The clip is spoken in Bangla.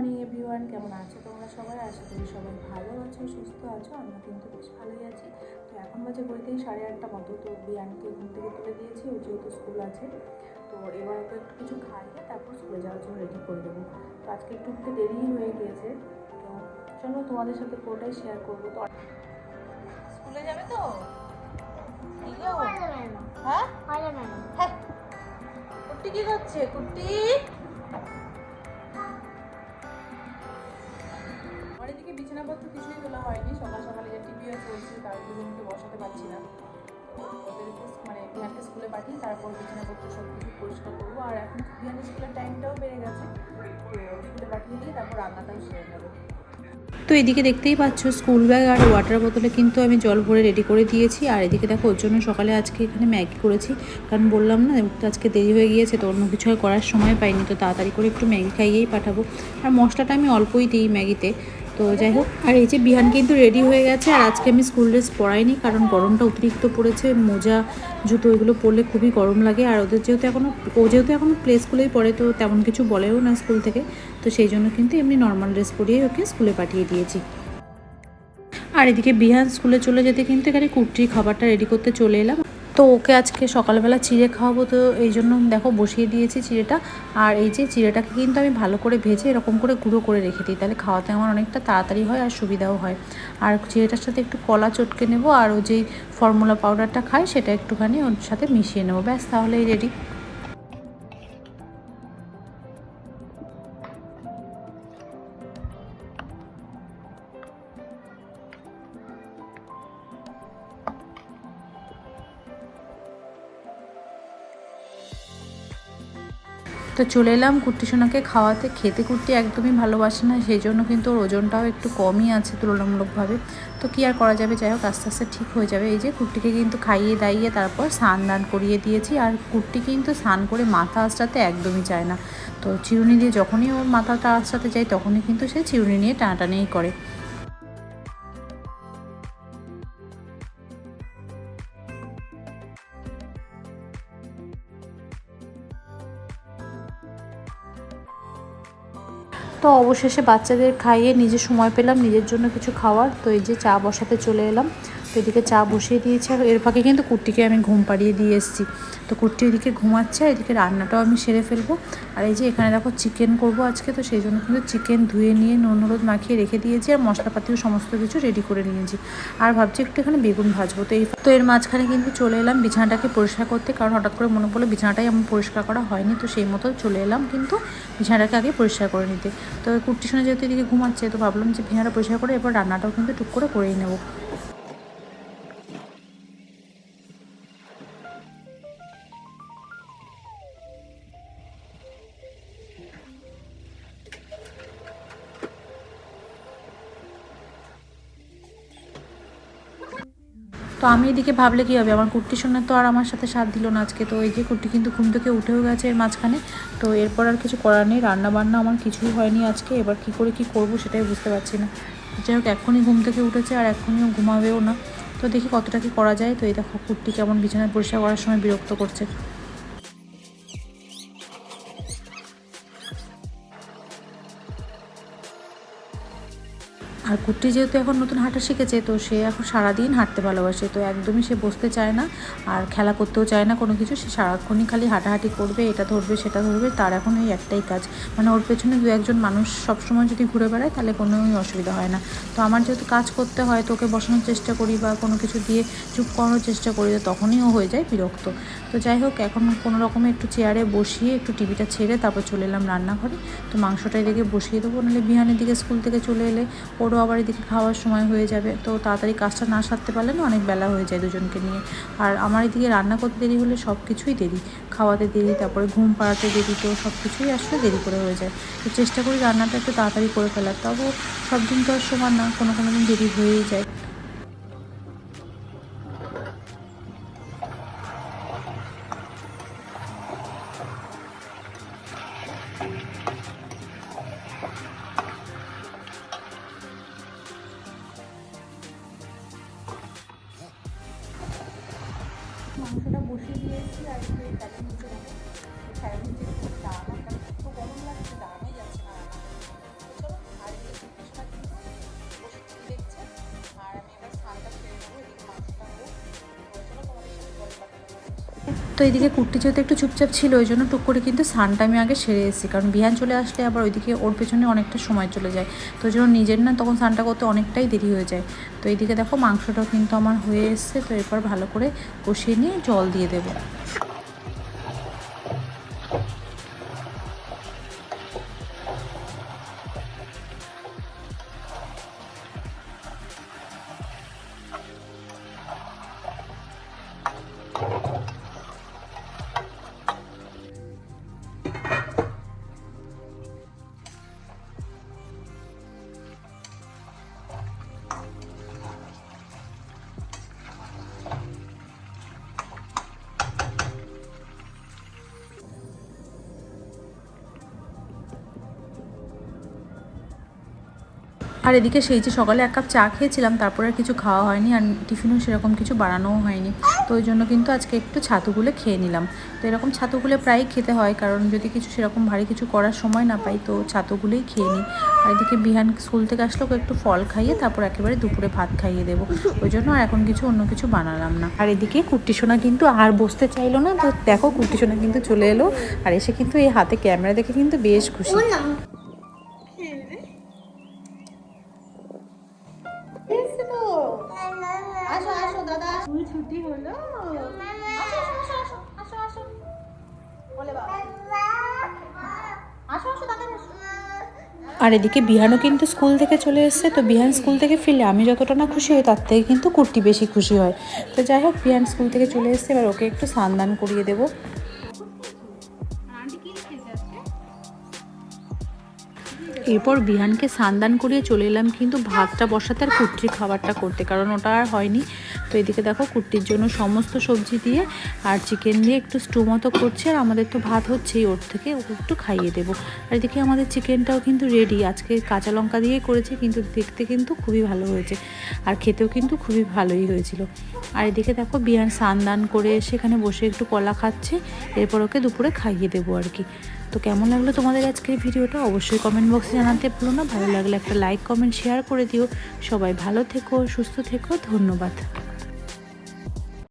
মর্নিং এভরিওয়ান কেমন আছো তোমরা সবাই? আশা করি সবাই ভালো আছো সুস্থ আছো। আমরা কিন্তু বেশ ভালোই আছি। তো এখন বাজে বলতেই সাড়ে আটটা মতো। তো বিয়ানকে ঘুম থেকে তুলে দিয়েছি। ও যেহেতু স্কুল আছে তো এবার ওকে একটু কিছু খাইয়ে তারপর স্কুলে যাওয়ার জন্য রেডি করে দেবো। তো আজকে একটু উঠতে দেরি হয়ে গিয়েছে। তো চলো তোমাদের সাথে পুরোটাই শেয়ার করব। তো স্কুলে যাবে তো? হ্যাঁ? হ্যাঁ। কুট্টি কি করছে কুট্টি? বিছানাপত্র কিছুই তোলা হয়নি। সকাল সকালে যে টিভিও চলছে তার দুজনকে বসাতে পারছি না। ওদেরকে মানে বিহানকে স্কুলে পাঠিয়ে তারপর বিছানাপত্র সব কিছু পরিষ্কার করব। আর এখন বিহানের স্কুলের টাইমটাও বেড়ে গেছে। স্কুলে পাঠিয়ে দিয়ে তারপর রান্নাটাও সেরে নেব। তো এদিকে দেখতেই পাচ্ছ স্কুল ব্যাগ আর ওয়াটার বোতলে কিন্তু আমি জল ভরে রেডি করে দিয়েছি। আর এদিকে দেখো, ওর জন্য সকালে আজকে এখানে ম্যাগি করেছি। কারণ বললাম না আজকে দেরি হয়ে গিয়েছে, তো অন্য কিছু করার সময় পাইনি। তো তাড়াতাড়ি করে একটু ম্যাগি খাইয়েই পাঠাবো। আর মশলাটা আমি অল্পই দিই ম্যাগিতে। তো যাই হোক, আর এই যে বিহান কিন্তু রেডি হয়ে গেছে, আর আজকে আমি স্কুল ড্রেস পরাইনি, কারণ গরমটা অতিরিক্ত পড়েছে, মোজা, জুতো এগুলো পরলে খুবই গরম লাগে, আর ওদের যেহেতু এখনও ও যেহেতু এখনও প্লে স্কুলেই পড়ে, তো তেমন কিছু বলেও না স্কুল থেকে, তো সেই জন্য কিন্তু এমনি নর্মাল ড্রেস পরিয়েই ওকে স্কুলে পাঠিয়ে দিয়েছি। আর এদিকে বিহান স্কুলে চলে যেতে কিন্তু এখানে কুর্তির খাবারটা রেডি করতে চলে এলাম। তো ওকে আজকে সকালবেলা চিড়ে খাওয়াবো, তো এই জন্য দেখো বসিয়ে দিয়েছি চিড়েটা। আর এই যে চিড়েটাকে কিন্তু আমি ভালো করে ভেজে এরকম করে গুঁড়ো করে রেখে দিই, তাহলে খাওয়াতে আমার অনেকটা তাড়াতাড়ি হয় আর সুবিধাও হয়। আর চিড়েটার সাথে একটু কলা চটকে নেব, আর ও যেই ফর্মুলা পাউডারটা খায় সেটা একটুখানি ওর সাথে মিশিয়ে নেব, ব্যাস তাহলেই রেডি তো চলে এলাম। কুর্তি সোনাকে খাওয়াতে। খেতে কুর্তি একদমই ভালোবাসে না, সেই জন্য কিন্তু ওর ওজনটাও একটু কমই আছে তুলনামূলকভাবে। তো কী আর করা যাবে? যাই হোক, আস্তে আস্তে ঠিক হয়ে যাবে। এই যে কুর্তিকে কিন্তু খাইয়ে দাইয়ে তারপর স্নান দান করিয়ে দিয়েছি। আর কুর্তি কিন্তু স্নান করে মাথা আঁচড়াতে একদমই চায় না। তো চিরুনি দিয়ে যখনই ওর মাথাটা আঁচড়াতে যায়, তখনই কিন্তু সে চিরুনি নিয়ে টানাটানিই করে। তো অবশেষে বাচ্চাদের খাইয়ে নিজে সময় পেলাম, নিজের জন্য কিছু খাওয়ার। তো এই যে চা বসাতে চলে এলাম। তো এদিকে চা বসিয়ে দিয়েছি আর এর ফাঁকে কিন্তু কুর্তিকে আমি ঘুম পাড়িয়ে দিয়ে এসেছি। তো কুর্তি এদিকে ঘুমাচ্ছে আর এদিকে রান্নাটাও আমি সেরে ফেলব। আর এই যে এখানে দেখো চিকেন করব আজকে, তো সেই জন্য কিন্তু চিকেন ধুয়ে নিয়ে, নুন, হলুদ মাখিয়ে রেখে দিয়েছি আর মশলাপাতিও সমস্ত কিছু রেডি করে নিয়েছি। আর ভাবছি একটু এখানে বেগুন ভাজবো। তো এই তো এর মাঝখানে কিন্তু চলে এলাম বিছানাটাকে পরিষ্কার করতে, কারণ হঠাৎ করে মনে পড়ল বিছানাটাই আমার পরিষ্কার করা হয়নি, তো সেই মতো চলে এলাম কিন্তু বিছানাটাকে আগে পরিষ্কার করে নিতে। তো কুর্তি শুনে যেহেতু এদিকে ঘুমাচ্ছে, তো ভাবলাম যে বিছানাটা পরিষ্কার করে এবার রান্নাটাও কিন্তু টুক করে করেই নেব। তো আমি এদিকে ভাবলে কী হবে? আমার কুর্তি সোনার তো আর আমার সাথে সাথ দিল না আজকে। তো এই যে কুর্তি কিন্তু ঘুম থেকে উঠেও গেছে এর মাঝখানে। তো এরপর আর কিছু করার নেই। রান্না বান্না আমার কিছুই হয়নি আজকে। এবার কি করে কি করব সেটাই বুঝতে পারছি না। যাই হোক, এখনই ঘুম থেকে উঠেছে আর এখনই ঘুমাবেও না। তো দেখি কতটা কি করা যায়। তো এই দেখো কুর্তি কেমন বিছানায় পরিষ্কার করার সময় বিরক্ত করছে। আর কুর্তি যেহেতু এখন নতুন হাঁটা শিখেছে, তো সে এখন সারাদিন হাঁটতে ভালোবাসে। তো একদমই সে বসতে চায় না আর খেলা করতেও চায় না কোনো কিছু। সে সারাক্ষণই খালি হাঁটাহাঁটি করবে, এটা ধরবে, সেটা ধরবে, তার এখন এই একটাই কাজ। মানে ওর পেছনে দু একজন মানুষ সবসময় যদি ঘুরে বেড়ায়, তাহলে কোনোই অসুবিধা হয় না। তো আমার যেহেতু কাজ করতে হয়, তো ওকে বসানোর চেষ্টা করি বা কোনো কিছু দিয়ে চুপ করানোর চেষ্টা করি, তো তখনই ও হয়ে যায় বিরক্ত। তো যাই হোক, এখন কোনো রকমে একটু চেয়ারে বসিয়ে একটু টিভিটা ছেড়ে তারপর চলে এলাম রান্নাঘরে। তো মাংসটা এদিকে বসিয়ে দেবো, নাহলে বিহানের দিকে স্কুল থেকে চলে এলে ওরও আবার এদিকে খাওয়ার সময় হয়ে যাবে। তো তাড়াতাড়ি কাজটা না সারতে পারলে না অনেক বেলা হয়ে যায় দুজনকে নিয়ে। আর আমার এদিকে রান্না করতে দেরি হলে সব কিছুই দেরি। খাওয়াতে দেরি, তারপরে ঘুম পাড়াতে দেরি, তো সব কিছুই আসলে দেরি করে হয়ে যায়। তো চেষ্টা করি রান্নাটা একটু তাড়াতাড়ি করে ফেলার। তবু সব দিন তো আর সমান না, কোনো কোনো দিন দেরি হয়েই যায়। দিয়েছি আর তো এদিকে কুর্তি যেহেতু একটু চুপচাপ ছিল, ওই জন্য টুক করে কিন্তু স্নানটা আমি আগে সেরে এসেছি। কারণ বিহান চলে আসলে আবার ওইদিকে ওর পেছনে অনেকটা সময় চলে যায়। তো ওই নিজের না তখন স্নানটা করতে অনেকটাই দেরি হয়ে যায়। তো এইদিকে দেখো মাংসটাও কিন্তু আমার হয়ে এসছে, তো এরপর ভালো করে কষিয়ে নিয়ে জল দিয়ে দেবো। আর এদিকে সেই যে সকালে এক কাপ চা খেয়েছিলাম, তারপরে আর কিছু খাওয়া হয়নি আর টিফিনও সেরকম কিছু বানানোও হয়নি। তো ওই জন্য কিন্তু আজকে একটু ছাতুগুলো খেয়ে নিলাম। তো এরকম ছাতুগুলো প্রায়ই খেতে হয়, কারণ যদি কিছু সেরকম ভারী কিছু করার সময় না পাই, তো ছাতুগুলোই খেয়ে নিই। আর এদিকে বিহান স্কুল থেকে আসলে, ওকে একটু ফল খাইয়ে তারপর একেবারে দুপুরে ভাত খাইয়ে দেবো। ওই জন্য আর এখন কিছু অন্য কিছু বানালাম না। আর এদিকে কুর্তি সোনা কিন্তু আর বসতে চাইলো না। তো দেখো কুর্তি সোনা কিন্তু চলে এলো। আর এসে কিন্তু এই হাতে ক্যামেরা দেখে কিন্তু বেশ খুশি। আসো আসো দাদা আর এদিকে বিহানও কিন্তু স্কুল থেকে চলে এসেছে তো বিহান স্কুল থেকে ফিরলে আমি যতটা না খুশি হই তার থেকে কিন্তু কুর্তি বেশি খুশি হয়। তো যাই হোক বিহান স্কুল থেকে চলে এসেছে এবার ওকে একটু স্নান করিয়ে দেবো। এরপর বিহানকে সান্দান করিয়ে চলে এলাম কিন্তু ভাতটা বসাতে আর কুর্তির খাবারটা করতে কারণ ওটা আর হয়নি। তো এদিকে দেখো কুর্তির জন্য সমস্ত সবজি দিয়ে আর চিকেন দিয়ে একটু স্টু মতো করছে। আর আমাদের তো ভাত হচ্ছেই ওর থেকে, ওকে একটু খাইয়ে দেবো। আর এদিকে আমাদের চিকেনটাও কিন্তু রেডি আজকে কাঁচা লঙ্কা দিয়ে করেছে, কিন্তু দেখতে কিন্তু খুবই ভালো হয়েছে। আর খেতেও কিন্তু খুবই ভালোই হয়েছিল। আর এদিকে দেখো বিহান সান্দান করে সেখানে বসে একটু কলা খাচ্ছে। এরপর ওকে দুপুরে খাইয়ে দেবো আর কি। তো কেমন লাগল তোমাদের আজকের ভিডিওটা? অবশ্যই কমেন্ট বক্সে জানাতে ভুলো না। ভালো লাগলে একটা লাইক কমেন্ট শেয়ার করে দিও। সবাই ভালো থেকো, সুস্থ থেকো। ধন্যবাদ।